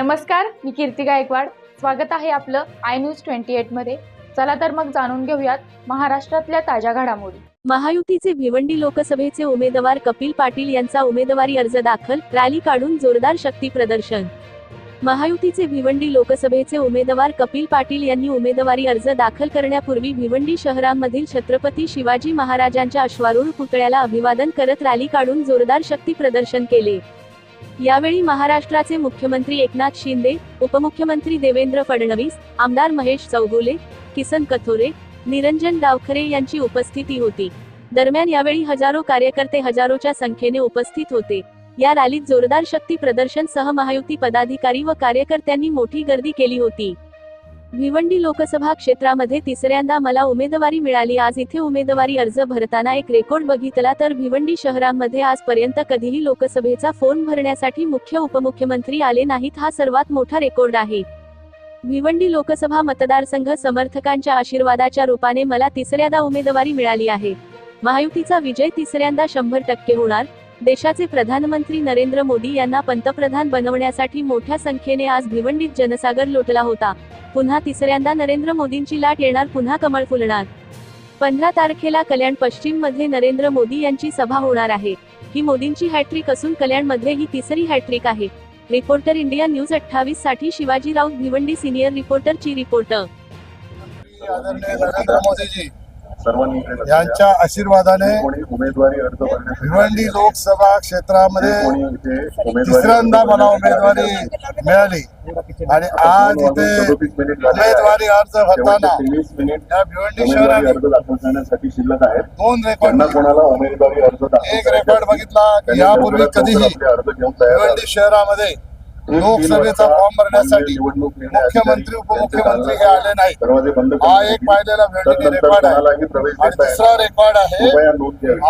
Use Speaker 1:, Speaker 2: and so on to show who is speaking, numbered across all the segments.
Speaker 1: नमस्कार मी कीर्ती गायकवाड. स्वागत आहे आपलं आय न्यूज ट्वेंटी एटमध्ये. चला तर मग जाणून घेऊयात महाराष्ट्रातल्या ताज्या घडामोडी.
Speaker 2: महायुतीचे भिवंडी लोकसभेचे उमेदवार कपिल पाटील यांचा उमेदवारी अर्ज दाखल रॅली काढून जोरदार शक्ती प्रदर्शन. महायुतीचे भिवंडी लोकसभेचे उमेदवार कपिल पाटील यांनी उमेदवारी अर्ज दाखल करण्यापूर्वी भिवंडी शहरामधील छत्रपती शिवाजी महाराजांच्या अश्वारूढ पुतळ्याला अभिवादन करत रॅली काढून जोरदार शक्ती प्रदर्शन केले. यावेळी महाराष्ट्राचे मुख्यमंत्री एकनाथ शिंदे उपमुख्यमंत्री देवेंद्र फडणवीस आमदार महेश चौगुले किसन कथोरे निरंजन डावखरे यांची उपस्थिती होती. दरम्यान यावेळी हजारो कार्यकर्ते हजारोच्या संख्येने उपस्थित होते. या रॅलीत जोरदार शक्ती प्रदर्शन सह महायुती पदाधिकारी व कार्यकर्त्यांनी मोठी गर्दी केली होती. भिवंडी लोकसभा क्षेत्रामध्ये तिसऱ्यांदा मला उमेदवारी मिळाली. आज इथे उमेदवारी अर्ज भरताना एक रेकॉर्ड बघितला तर भिवंडी शहरामध्ये आजपर्यंत कधीही लोकसभेचा फॉर्म भरण्यासाठी मुख्य उपमुख्यमंत्री आले नाहीत. हा सर्वात मोठा रेकॉर्ड आहे. भिवंडी लोकसभा मतदारसंघ समर्थकांच्या आशीर्वादाच्या रूपाने मला तिसऱ्यांदा उमेदवारी मिळाली आहे. महायुतीचा विजय तिसऱ्यांदा शंभर टक्के होणार. देशाचे प्रधानमंत्री नरेंद्र मोदी यांना पंतप्रधान बनवण्यासाठी मोठ्या संख्येने आज भिवंडीत जनसागर लोटला होता. पुन्हा तिसऱ्यांदा नरेंद्र मोदींची लाट येणार पुन्हा कमळ फुलणार. पंधरा तारखेला कल्याण पश्चिममध्ये नरेंद्र मोदी यांची सभा होणार आहे. ही मोदींची हॅट्रिक असून कल्याणमध्ये ही तिसरी हॅट्रिक आहे. रिपोर्टर इंडिया न्यूज अठ्ठावीससाठी शिवाजी राऊत भिवंडी सिनियर रिपोर्टर ची रिपोर्टर
Speaker 3: आदरणीय नरेंद्र मोदीजी यांच्या आशीर्वादाने भिवंडी लोकसभा क्षेत्रामध्ये तिसऱ्यांदा मला उमेदवारी मिळाली. आणि आज इथे. उमेदवारी अर्ज भरताना या भिवंडी
Speaker 4: आहेत.
Speaker 3: दोन रेकॉर्ड एक रेकॉर्ड बघितला यापूर्वी कधीही भिवंडी. शहरामध्ये लोकसभेचा फॉर्म भरण्यासाठी मुख्यमंत्री उपमुख्यमंत्री हे आले नाहीत.
Speaker 4: बंद
Speaker 3: हा एक. पाहिलेला रेकॉर्ड आहे.
Speaker 4: येणार
Speaker 3: रेकॉर्ड आहे.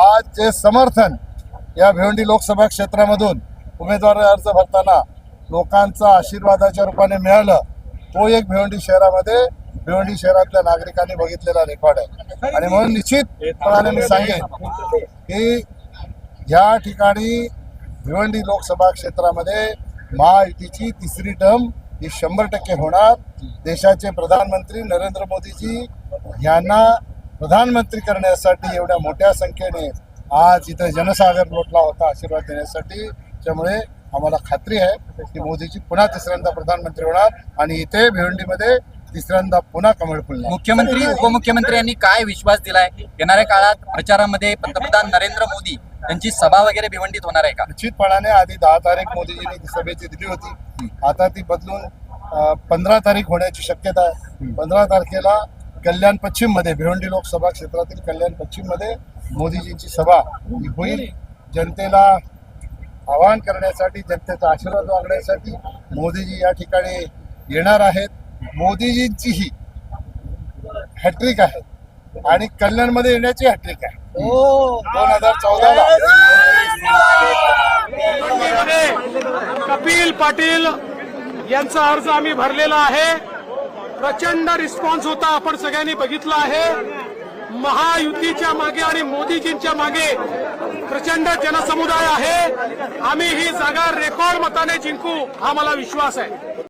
Speaker 3: आज जे समर्थन या भिवंडी लोकसभा क्षेत्रामधून उमेदवारी अर्ज भरताना लोकांचा आशीर्वादाच्या रूपाने मिळालं तो एक भिवंडी शहरामध्ये भिवंडी शहरातल्या नागरिकांनी बघितलेला रेकॉर्ड आहे. आणि म्हणून निश्चितपणाने मी सांगेन की या ठिकाणी भिवंडी लोकसभा क्षेत्रामध्ये महायुतीची तिसरी टर्म ही शंभर टक्के होणार. देशाचे प्रधानमंत्री नरेंद्र मोदीजी यांना प्रधानमंत्री करण्यासाठी एवढ्या मोठ्या संख्येने आज इथं जनसागर लोटला होता आशीर्वाद देण्यासाठी. त्यामुळे आम्हाला खात्री आहे की मोदीजी पुन्हा तिसऱ्यांदा प्रधानमंत्री होणार. आणि इथे भिवंडीमध्ये तिसऱ्यांदा पुन्हा कमळ फुलणार
Speaker 5: मुख्यमंत्री उपमुख्यमंत्री यांनी काय विश्वास दिलाय? येणाऱ्या काळात प्रचारामध्ये पंतप्रधान नरेंद्र मोदी यांची सभा वगैरे भिवंडीत होणार आहे का?
Speaker 3: निश्चितपणाने आधी दहा तारीख मोदीजींनी सभेची दिली होती. आता ती बदलून पंधरा तारीख होण्याची शक्यता आहे. पंधरा तारखेला कल्याण पश्चिममध्ये भिवंडी लोकसभा क्षेत्रातील कल्याण पश्चिममध्ये मोदीजींची सभा होईल. जनतेला आवाहन करण्यासाठी जनतेचा आशीर्वाद मागण्यासाठी मोदीजी या ठिकाणी येणार आहेत. मोदीजींची ही हॅट्रिक आहे. आणि कल्याणमध्ये येण्याची हॅट्रिक आहे. दोन हजार चौदाला.
Speaker 6: कपिल पाटील यांचा अर्ज आम्ही भरलेला आहे. प्रचंड रिस्पॉन्स होता आपण सगळ्यांनी बघितला आहे. महायुतीच्या मागे आणि मोदीजींच्या मागे प्रचंड जनसमुदाय आहे. आम्ही ही जागा रेकॉर्ड मताने जिंकू हा मला विश्वास आहे.